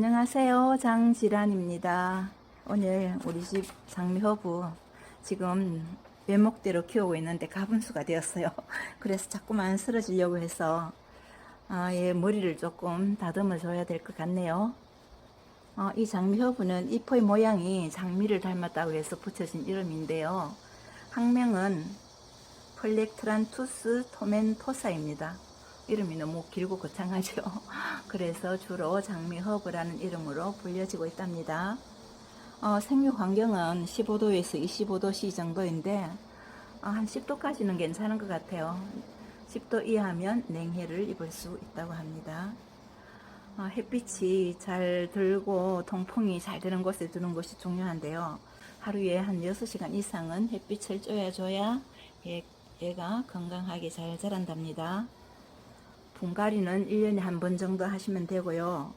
안녕하세요. 장지란입니다. 오늘 우리 집 장미 허브 지금 외목대로 키우고 있는데 가분수가 되었어요. 그래서 자꾸만 쓰러지려고 해서 아, 얘 머리를 조금 다듬어 줘야 될 것 같네요. 어, 이 장미 허브는 잎의 모양이 장미를 닮았다고 해서 붙여진 이름인데요. 학명은 펄렉트란투스 토멘토사입니다. 이름이 너무 길고 거창하죠. 그래서 주로 장미허브라는 이름으로 불려지고 있답니다. 어, 생육 환경은 15도에서 25도씨 정도인데 어, 한 10도까지는 괜찮은 것 같아요. 10도 이하면 냉해를 입을 수 있다고 합니다. 어, 햇빛이 잘 들고 통풍이 잘 되는 곳에 두는 것이 중요한데요. 하루에 한 6시간 이상은 햇빛을 쬐어줘야 얘, 얘가 건강하게 잘 자란답니다. 분갈이는 1년에 한 번 정도 하시면 되고요.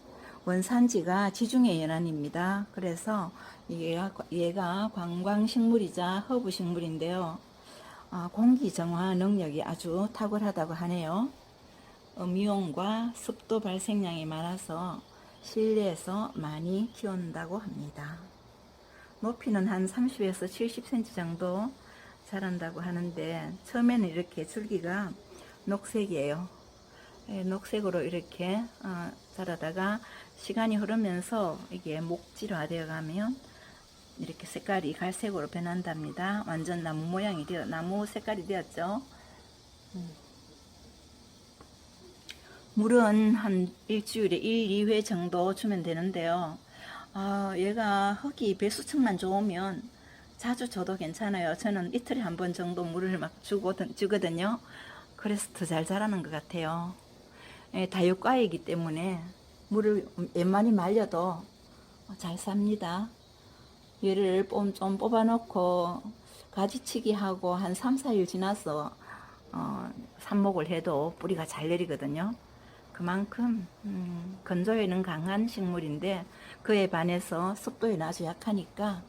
원산지가 지중해 연안입니다. 그래서 얘가, 얘가 관광식물이자 허브식물인데요. 아, 공기 정화 능력이 아주 탁월하다고 하네요. 음이온과 습도 발생량이 많아서 실내에서 많이 키운다고 합니다. 높이는 한 30에서 70cm 정도 자란다고 하는데 처음에는 이렇게 줄기가 녹색이에요. 예, 녹색으로 이렇게 어, 자라다가 시간이 흐르면서 이게 목질화 되어 가면 이렇게 색깔이 갈색으로 변한답니다. 완전 나무 모양이 되어 나무 색깔이 되었죠. 음. 물은 한 일주일에 1, 2회 정도 주면 되는데요. 아, 얘가 흙이 배수층만 좋으면 자주 줘도 괜찮아요. 저는 이틀에 한 번 정도 물을 막 주고, 주거든요. 그래서 더 잘 자라는 것 같아요. 예, 다육과이기 때문에 물을 웬만히 말려도 잘 삽니다. 얘를 좀, 좀 뽑아놓고 가지치기 하고 한 3, 4일 지나서 어, 삽목을 해도 뿌리가 잘 내리거든요. 그만큼 음, 건조에는 강한 식물인데 그에 반해서 습도에는 아주 약하니까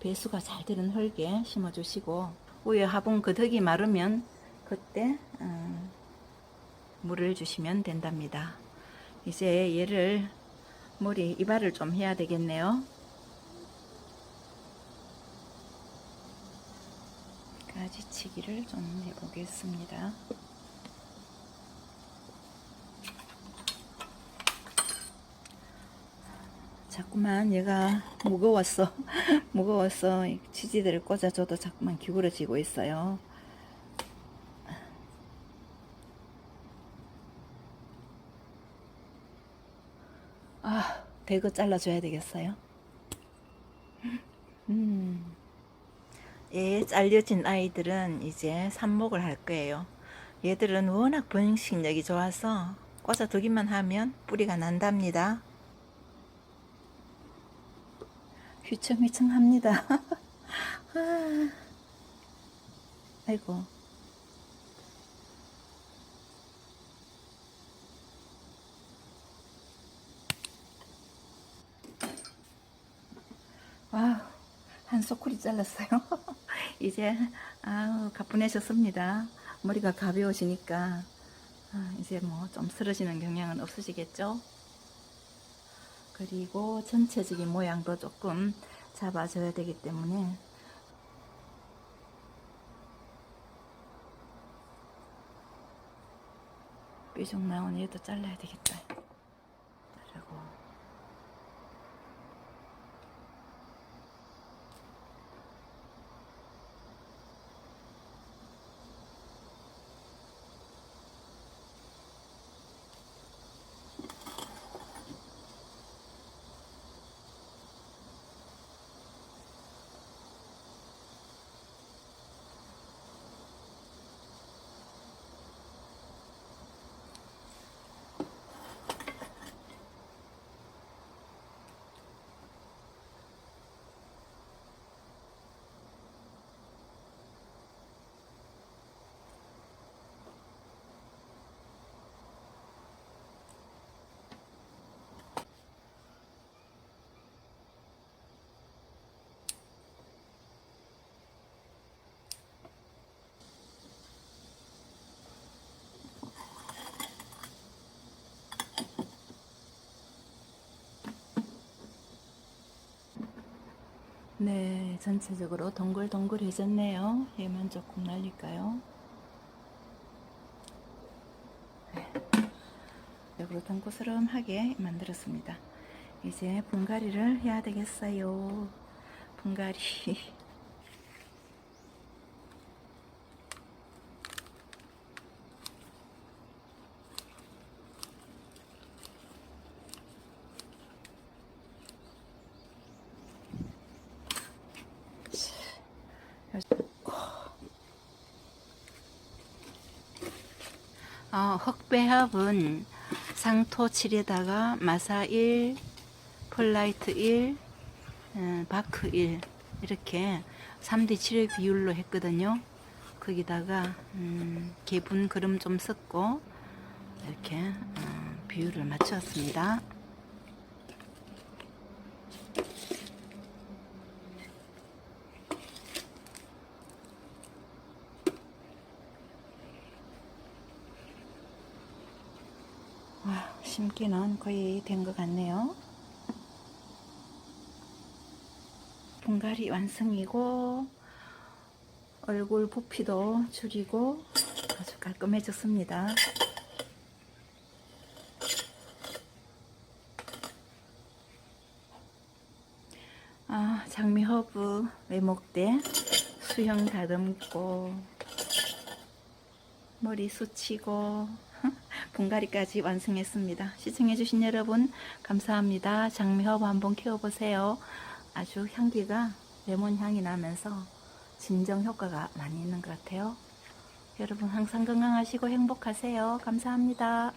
배수가 잘 되는 흙에 심어주시고 위에 화분 그 덕이 마르면 그때 음, 물을 주시면 된답니다. 이제 얘를 머리 이발을 좀 해야 되겠네요. 가지치기를 좀 해보겠습니다. 자꾸만 얘가 무거웠어. 무거워서 치지들을 꽂아줘도 자꾸만 기울어지고 있어요. 아, 대거 잘라줘야 되겠어요. 음. 얘 잘려진 아이들은 이제 삽목을 할 거예요. 얘들은 워낙 번식력이 좋아서 꽂아두기만 하면 뿌리가 난답니다. 휘청휘청합니다. 아, 아이고. 와, 한 소쿠리 잘랐어요. 이제 아우 가뿐해졌습니다. 머리가 가벼워지니까 아, 이제 뭐 좀 쓰러지는 경향은 없으시겠죠? 그리고 전체적인 모양도 조금 잡아줘야 되기 때문에 삐죽 나온 얘도 잘라야 되겠다. 네, 전체적으로 동글동글해졌네요. 얘만 조금 날릴까요? 네. 역으로 동그스름하게 만들었습니다. 이제 분갈이를 해야 되겠어요. 분갈이. 어, 흑배합은 상토 7에다가 마사 1, 폴라이트 1, 음, 바크 1 이렇게 3대 7의 비율로 했거든요. 거기다가 음, 개분 그름 좀 섞고 이렇게 어, 비율을 맞추었습니다. 와, 심기는 거의 된 것 같네요. 분갈이 완성이고 얼굴 부피도 줄이고 아주 깔끔해졌습니다. 아, 장미 허브 외목대 수형 다듬고 머리 숱이고 분갈이까지 완성했습니다. 시청해주신 여러분 감사합니다. 장미허브 한번 키워보세요. 아주 향기가 레몬 향이 나면서 진정 효과가 많이 있는 것 같아요. 여러분 항상 건강하시고 행복하세요. 감사합니다.